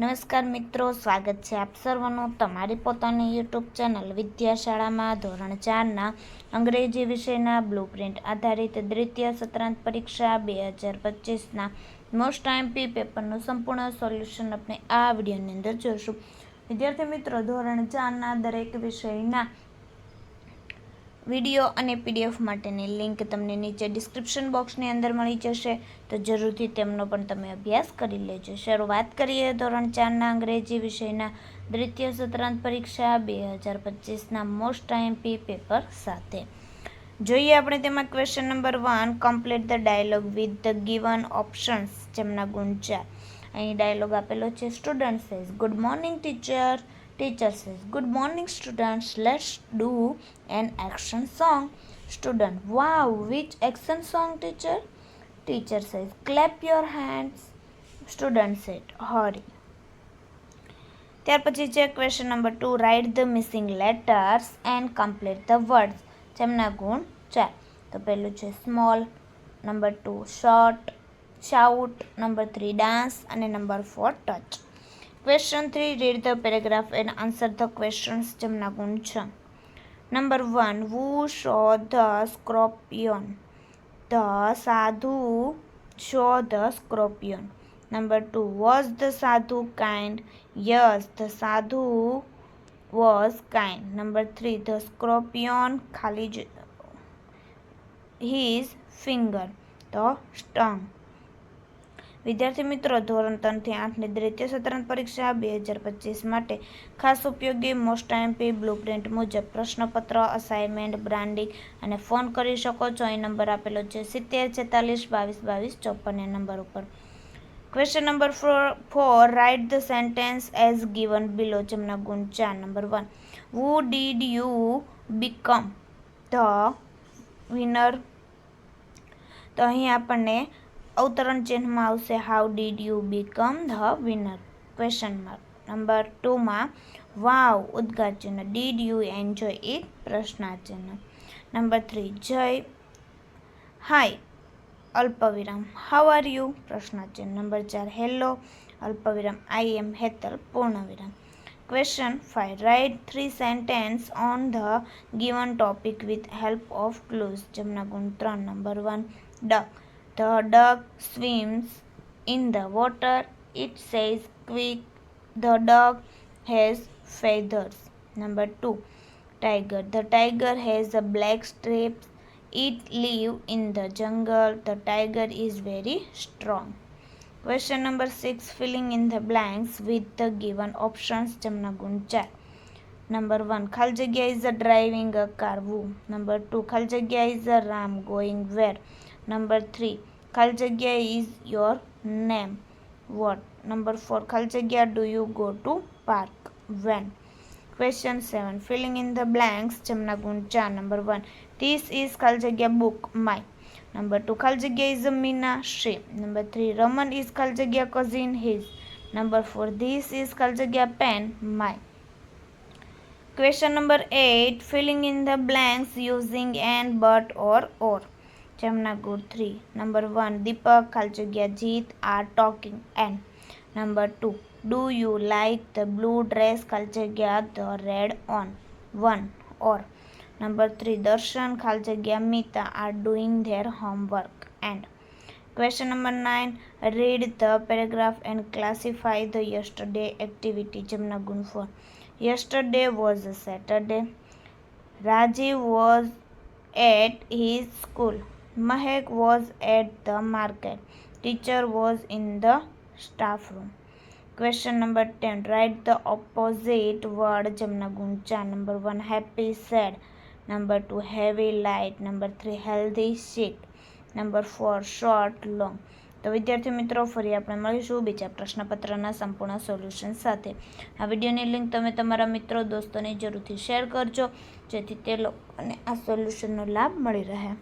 નમસ્કાર મિત્રો સ્વાગત છે આપ સર્વનો તમારી પોતાની યુટ્યુબ ચેનલ વિદ્યાશાળામાં ધોરણ ચારના અંગ્રેજી વિષયના બ્લુપ્રિન્ટ આધારિત દ્વિતીય સત્રાંત પરીક્ષા બે હજાર પચીસના મોસ્ટ આઈમ્પી પેપરનું સંપૂર્ણ સોલ્યુશન આપણે આ વિડીયોની અંદર જોઈશું વિદ્યાર્થી મિત્રો ધોરણ ચારના દરેક વિષયના વિડીયો અને પીડીએફ માટેની લિંક તમને નીચે ડિસ્ક્રિપ્શન બોક્સની અંદર મળી જશે તો જરૂરથી તેમનો પણ તમે અભ્યાસ કરી લેજો શરૂઆત કરીએ ધોરણ ચારના અંગ્રેજી વિષયના દ્વિતીય સત્રાંત પરીક્ષા બે હજાર પચીસના મોસ્ટ ટાઈમ પી પેપર સાથે જોઈએ આપણે તેમાં question number one complete the dialogue with the given options જેમના ગુણચાર અહીં ડાયલોગ આપેલો છે student says good morning teacher teacher says good morning students let's do an action song student wow which action song teacher teacher says clap your hands student સેટ હોરી ત્યાર પછી છે question number two write the missing letters and complete the words જેમના ગુણ ચાર તો પહેલું છે small number two short shout number three dance અને number four touch question three read the paragraph and answer the questions જેમના ગુણ છે number one who saw the scorpion the sadhu saw the scorpion number two was the sadhu kind yes the sadhu was kind number three the scorpion ખાલી જ his finger the સ્ટંગ વિદ્યાર્થી મિત્રો ધોરણ ત્રણથી આઠની દ્વિતીય સત્રાંત પરીક્ષા બે હજાર પચીસ માટે ખાસ ઉપયોગી મોસ્ટ એમપી પ્રિન્ટ મુજબ પ્રશ્નપત્ર અસાઇનમેન્ટ બ્રાન્ડિંગ અને ફોન કરી શકો છો એ નંબર આપેલો છે સિત્તેર છેતાલીસ બાવીસ બાવીસ ચોપન નંબર ઉપર question number four four write the sentence as given below જેમના ગુણ ચાર number one who did you become the winner તો અહીં આપણને અવતરણ ચિહ્નમાં આવશે how did you become the winner question mark number ટુમાં વાવ ઉદ્ગાર ચિહ્ન ડીડ યુ એન્જોય ઇટ પ્રશ્નાચિહ્ન નંબર થ્રી જય હાય અલ્પવિરામ હાઉ આર યુ પ્રશ્નાચિહ્ન નંબર ચાર હેલો અલ્પવિરામ આઈ એમ હેતલ પૂર્ણવિરામ question five write three sentence on the given topic with help of clues જેમના ગુણ ત્રણ number one duck The dog swims in the water. It says, Quick, the dog has feathers. Number two, tiger. The tiger has a black stripes. It live in the jungle. The tiger is very strong. Question number six, filling in the blanks with the given options. Jamnagun check. Number one, Khaljagya is a driving a car. Woo. Number two, Khaljagya is a ram going where. Number three, Kaljagya is your name. What? Number four, Kaljagya, do you go to park? When? Question seven, filling in the blanks, Chamnaguncha. Number one, this is Kaljagya book, my. Number two, Kaljagya is a Mina, she. Number three, Roman is Kaljagya cousin, his. Number four, this is Kaljagya pen, my. Question number eight, filling in the blanks using and, but, or, or. જેમના ગુડ થ્રી number one Deepak ખાલી જગ્યા Jeet are talking and number two do you like the blue dress ખાલી જગ્યા the red on one or number three Darshan ખાલી જગ્યા Mita are doing their homework and Question number 9 read the paragraph and classify the yesterday activity Jamna Gunfor yesterday was a Saturday Rajiv was at his school Mahek was at the market. Teacher was in the staff room. Question number 10. Write the opposite word Jamna Guncha. Number 1. Happy, sad. Number 2. Heavy, light. Number 3. Healthy, sick. Number four short long તો વિદ્યાર્થી મિત્રો ફરી આપણે મળીશું બીજા પ્રશ્નપત્રના સંપૂર્ણ solution સાથે આ વિડીયોની લિંક તમે તમારા મિત્રો દોસ્તોને જરૂરથી શેર કરજો જેથી તે લોકોને આ સોલ્યુશનનો લાભ મળી રહે